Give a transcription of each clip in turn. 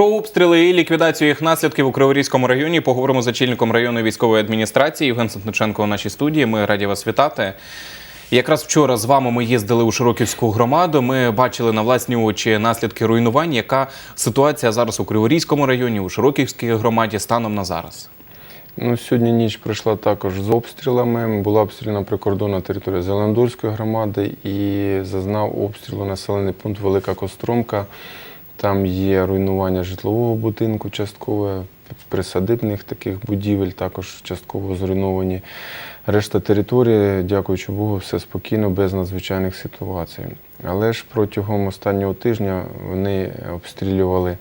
Про обстріли і ліквідацію їх наслідків у Криворізькому районі поговоримо з очільником районної військової адміністрації Євген Сантниченко у нашій студії. Ми раді вас вітати. Якраз вчора з вами ми їздили у Широківську громаду. Ми бачили на власні очі наслідки руйнувань. Яка ситуація зараз у Криворізькому районі, у Широківській громаді станом на зараз? Ну, сьогодні ніч пройшла також з обстрілами. Була обстріляна прикордонна територія Зеландольської громади і зазнав обстрілу населений пункт Велика Костромка. Там є руйнування житлового будинку часткове, присадибних таких будівель, також частково зруйновані. Решта території, дякуючи Богу, все спокійно, без надзвичайних ситуацій. Але ж протягом останнього тижня вони обстрілювали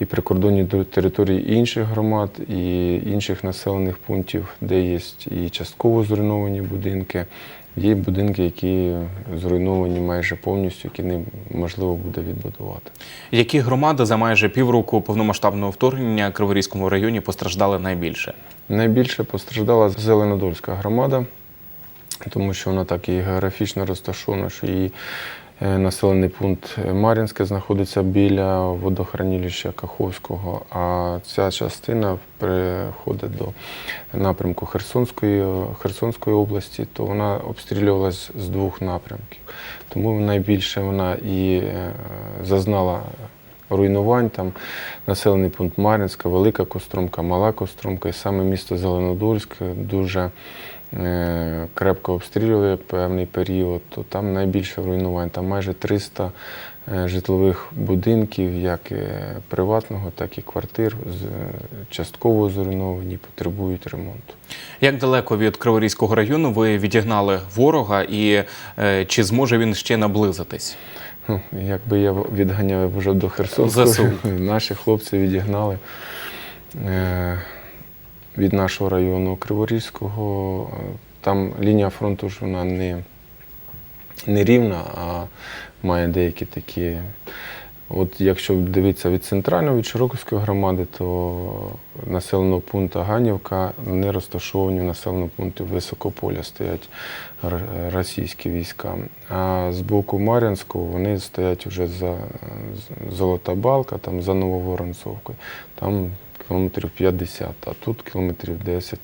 і прикордонні території інших громад, і інших населених пунктів, де є і частково зруйновані будинки. Є будинки, які зруйновані майже повністю, які неможливо буде відбудувати. Які громади за майже півроку повномасштабного вторгнення в Криворізькому районі постраждали найбільше? Найбільше постраждала Зеленодольська громада, тому що вона так і географічно розташована, що її населений пункт Мар'їнське знаходиться біля водохранилища Каховського, а ця частина переходить до напрямку Херсонської, Херсонської області, то вона обстрілювалась з двох напрямків. Тому найбільше вона і е, зазнала руйнувань. Там населений пункт Мар'їнська, Велика Костромка, Мала Костромка, і саме місто Зеленодольськ дуже е, крепко обстрілює певний період, то там найбільше руйнувань. Там майже 300 е, житлових будинків, як е, приватного, так і квартир, з- частково зруйновані, потребують ремонту. Як далеко від Криворізького району ви відігнали ворога, і е, чи зможе він ще наблизитись? Ну, Якби я відганяв вже до Херсонського, наші хлопці відігнали е, від нашого району Криворізького. Е, Там лінія фронту ж вона не, не рівна, а має деякі такі. От якщо дивитися від центральної, від Широківської громади, то населеного пункту Ганівка не розташовані в населеному пункті Високополя стоять російські війська. А з боку Мар'янського вони стоять вже за Золота Балка, там за Нововоронцовкою. Там кілометрів 50, а тут кілометрів 10.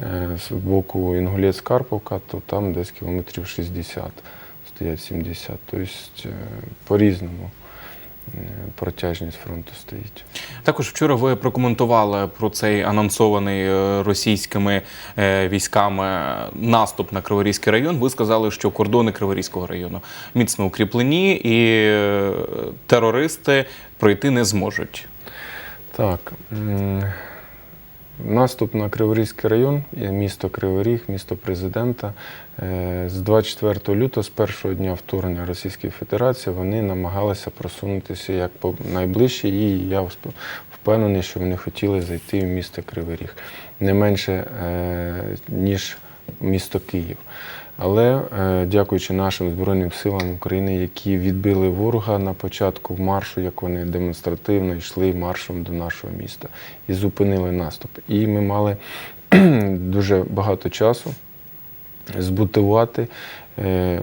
Е, З боку Інгулець-Карповка, то там десь кілометрів 60, стоять 70. Тобто е, по-різному е, протяжність фронту стоїть. Також вчора ви прокоментували про цей анонсований російськими військами наступ на Криворізький район. Ви сказали, що кордони Криворізького району міцно укріплені і терористи пройти не зможуть. Так. Наступ на Криворізький район, місто Кривий Ріг, місто президента. Е, З 24 лютого, з першого дня вторгнення Російської Федерації, вони намагалися просунутися як по найближче, і я впевнений, що вони хотіли зайти в місто Кривий Ріг не менше, е, ніж місто Київ. Але е, дякуючи нашим Збройним силам України, які відбили ворога на початку маршу, як вони демонстративно йшли маршем до нашого міста і зупинили наступ. І ми мали дуже багато часу збутувати е,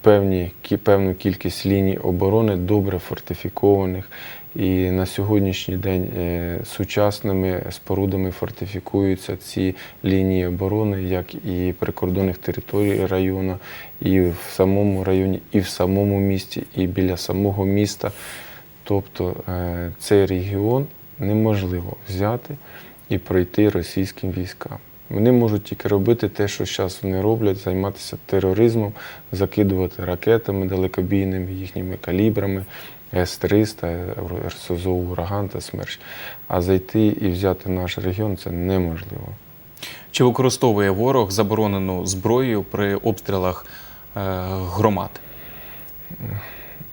певні, певну кількість ліній оборони, добре фортифікованих. І на сьогоднішній день е, сучасними спорудами фортифікуються ці лінії оборони, як і прикордонних територій району, і в самому районі, і в самому місті, і біля самого міста. Тобто е, цей регіон неможливо взяти і пройти російським військам. Вони можуть тільки робити те, що зараз вони роблять, займатися тероризмом, закидувати ракетами далекобійними, їхніми калібрами, С-300, РСЗО «Ураган» та «Смерч». А зайти і взяти наш регіон це неможливо. Чи використовує ворог заборонену зброю при обстрілах е, громад?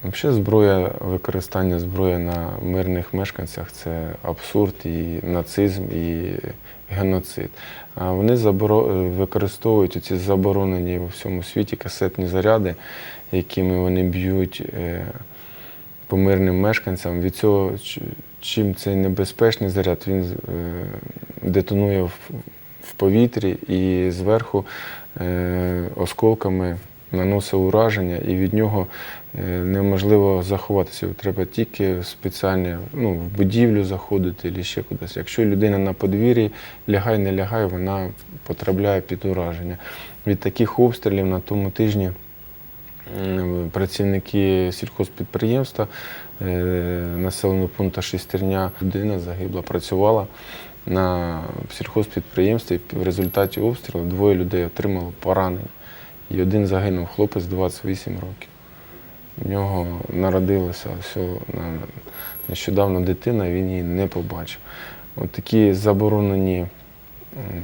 Взагалі, зброя, використання зброї на мирних мешканцях це абсурд і нацизм, і геноцид. А вони заборо... використовують ці заборонені у всьому світі касетні заряди, якими вони б'ють е, по мирним мешканцям. Від цього, чим цей небезпечний заряд, він е, детонує в, повітрі і зверху е, осколками наносить ураження, і від нього е, неможливо заховатися. Треба тільки в спеціальні, ну, в будівлю заходити або ще кудись. Якщо людина на подвір'ї лягає, не лягає, вона потрапляє під ураження. Від таких обстрілів на тому тижні працівники сільхозпідприємства е, населеного пункту Шестерня людина загибла, працювала на сільхозпідприємстві. В результаті обстрілу двоє людей отримали поранення. І один загинув хлопець 28 років. У нього народилася нещодавно дитина, він її не побачив. От такі заборонені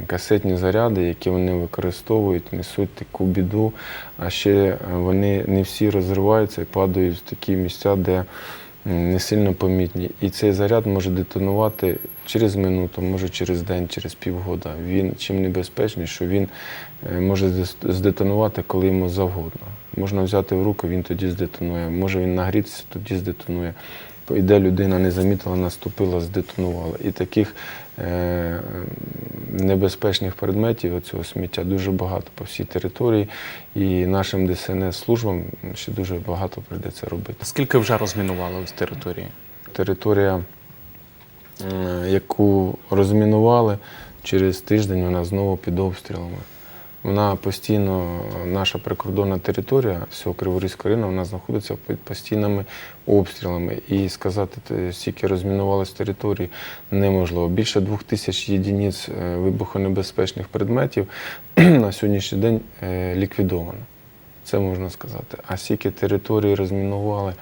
касетні заряди, які вони використовують, несуть таку біду, а ще е, вони не всі розриваються і падають в такі місця, де не сильно помітні. І цей заряд може детонувати через минуту, може через день, через півгода. Він чим небезпечний, що він е, може здетонувати, коли йому завгодно. Можна взяти в руку, він тоді здетонує. Може він нагрітися, тоді здетонує. Іде людина, не замітила, наступила, здетонувала. І таких е, небезпечних предметів оцього сміття дуже багато по всій території. І нашим ДСНС службам ще дуже багато прийдеться робити. Скільки вже розмінували ось території? Територія, е, яку розмінували, через тиждень вона знову під обстрілами. Вона постійно, наша прикордонна територія всього Криворізького району, вона знаходиться під постійними обстрілами. І сказати, скільки розмінувалось території, неможливо. Більше двох тисяч єдиниць е, вибухонебезпечних предметів на сьогоднішній день е, ліквідовано. Це можна сказати. А скільки території розмінували,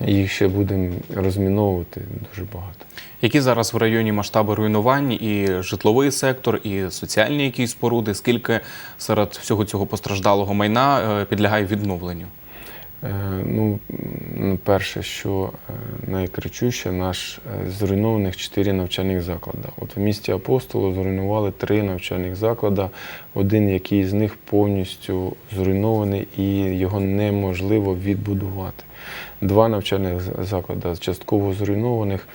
їх ще будемо розміновувати дуже багато. Які зараз в районі масштаби руйнувань і житловий сектор, і соціальні якісь споруди? Скільки серед всього цього постраждалого майна е, підлягає відновленню? Е, Ну, перше, що е, найкричуще, наш зруйнованих чотири навчальних заклади. От в місті Апостолу зруйнували три навчальних заклади, один який з них повністю зруйнований і його неможливо відбудувати. Два навчальних заклади частково зруйнованих.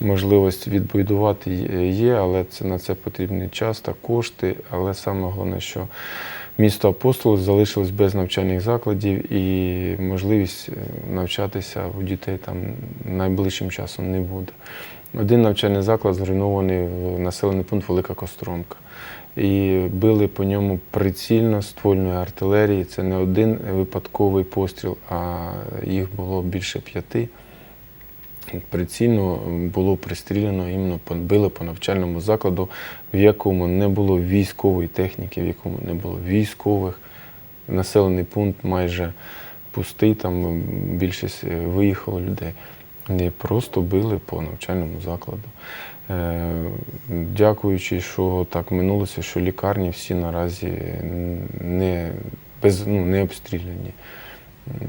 Можливість відбудувати є, але це на це потрібний час та кошти. Але саме головне, що місто Апостол залишилось без навчальних закладів і можливість е, навчатися у дітей там найближчим часом не буде. Один навчальний заклад зруйнований в населений пункт Велика Костромка. І били по ньому прицільно ствольної артилерії. Це не один випадковий постріл, а їх було більше п'яти. Прицільно було пристріляно, іменно били по навчальному закладу, в якому не було військової техніки, в якому не було військових. Населений пункт майже пустий, там більшість е, виїхало людей. І просто били по навчальному закладу. Е, Дякуючи, що так минулося, що лікарні всі наразі не, без, ну, не обстріляні.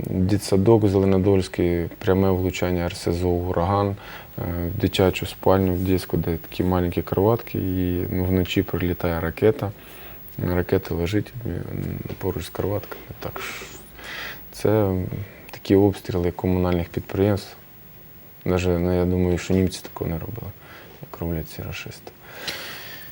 Дитсадок Зеленодольський, пряме влучання РСЗО ураган, е, в дитячу спальню, в дитячу, де такі маленькі кроватки, і ну, вночі прилітає ракета. Ракета лежить е, поруч з кроватками. Так це такі обстріли комунальних підприємств. Навіть, ну, я думаю, що німці такого не робили, як роблять ці рашисти.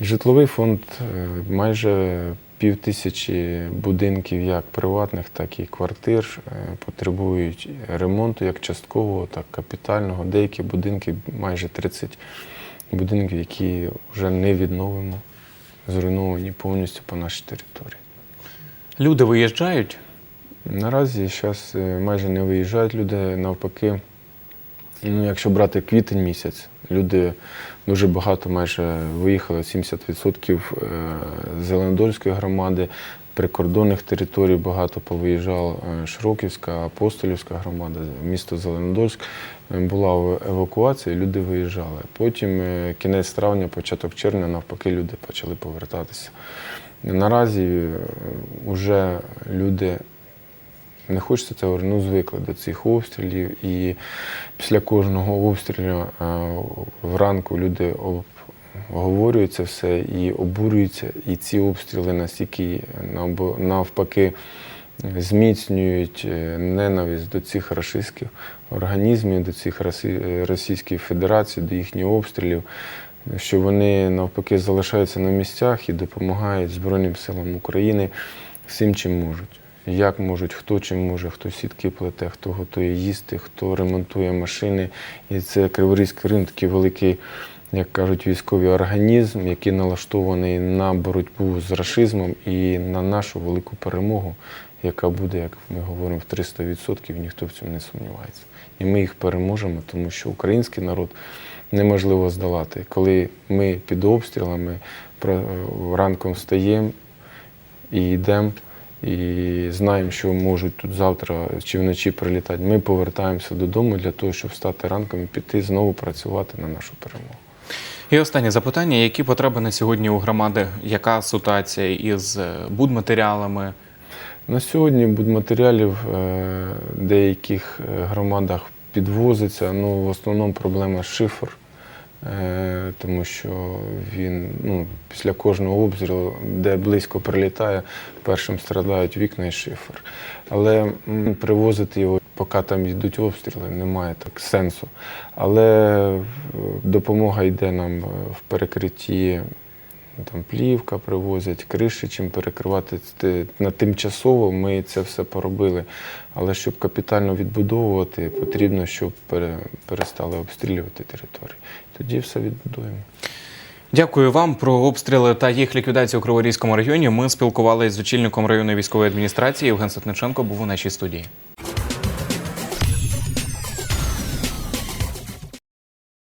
Житловий фонд е, майже пів тисячі будинків, як приватних, так і квартир, е, потребують ремонту як часткового, так і капітального. Деякі будинки, майже 30 будинків, які вже не відновимо, зруйновані повністю по нашій території. Люди виїжджають. Наразі зараз майже не виїжджають люди, навпаки. Ну, якщо брати квітень місяць, люди дуже багато майже виїхали, 70% е, Зеленодольської громади, прикордонних територій багато повиїжджало. Е, Широківська, Апостолівська громада, місто Зеленодольськ. Е, Була евакуація, люди виїжджали. Потім кінець травня, початок червня, навпаки, люди почали повертатися. Наразі вже люди не хочеться говорити, ну звикли до цих обстрілів. І після кожного обстрілу е, вранку люди об- обговорюють це все і обурюються. І ці обстріли настільки навпаки зміцнюють е, ненависть до цих рашистських організмів, до цих Росі- Російської Федерації, до їхніх обстрілів. Що вони навпаки залишаються на місцях і допомагають Збройним силам України всім, чим можуть. Як можуть, хто чим може, хто сітки плете, хто готує їсти, хто ремонтує машини. І це Криворізький ринок такий великий, як кажуть, військовий організм, який налаштований на боротьбу з рашизмом і на нашу велику перемогу, яка буде, як ми говоримо, в 300%, ніхто в цьому не сумнівається. І ми їх переможемо, тому що український народ неможливо здолати. Коли ми під обстрілами ранком встаємо і йдемо, і знаємо, що можуть тут завтра чи вночі прилітати, ми повертаємося додому для того, щоб встати ранком і піти знову працювати на нашу перемогу. І останнє запитання: які потреби на сьогодні у громади? Яка ситуація із е, будматеріалами? На сьогодні будматеріалів е, в деяких е, громадах підвозиться. Ну, в основному проблема шифр, е, тому що він ну, після кожного обстрілу, де близько прилітає, першим страдають вікна і шифер. Але привозити його, поки там йдуть обстріли, немає так сенсу. Але е, допомога йде нам е, в перекритті там плівка привозять, криші, чим перекривати на тимчасово. Ми це все поробили. Але щоб капітально відбудовувати, потрібно, щоб перестали обстрілювати території. Тоді все відбудуємо. Дякую вам про обстріли та їх ліквідацію у Криворізькому районі. Ми спілкувалися з очільником районної військової адміністрації. Євген Сотниченко був у нашій студії.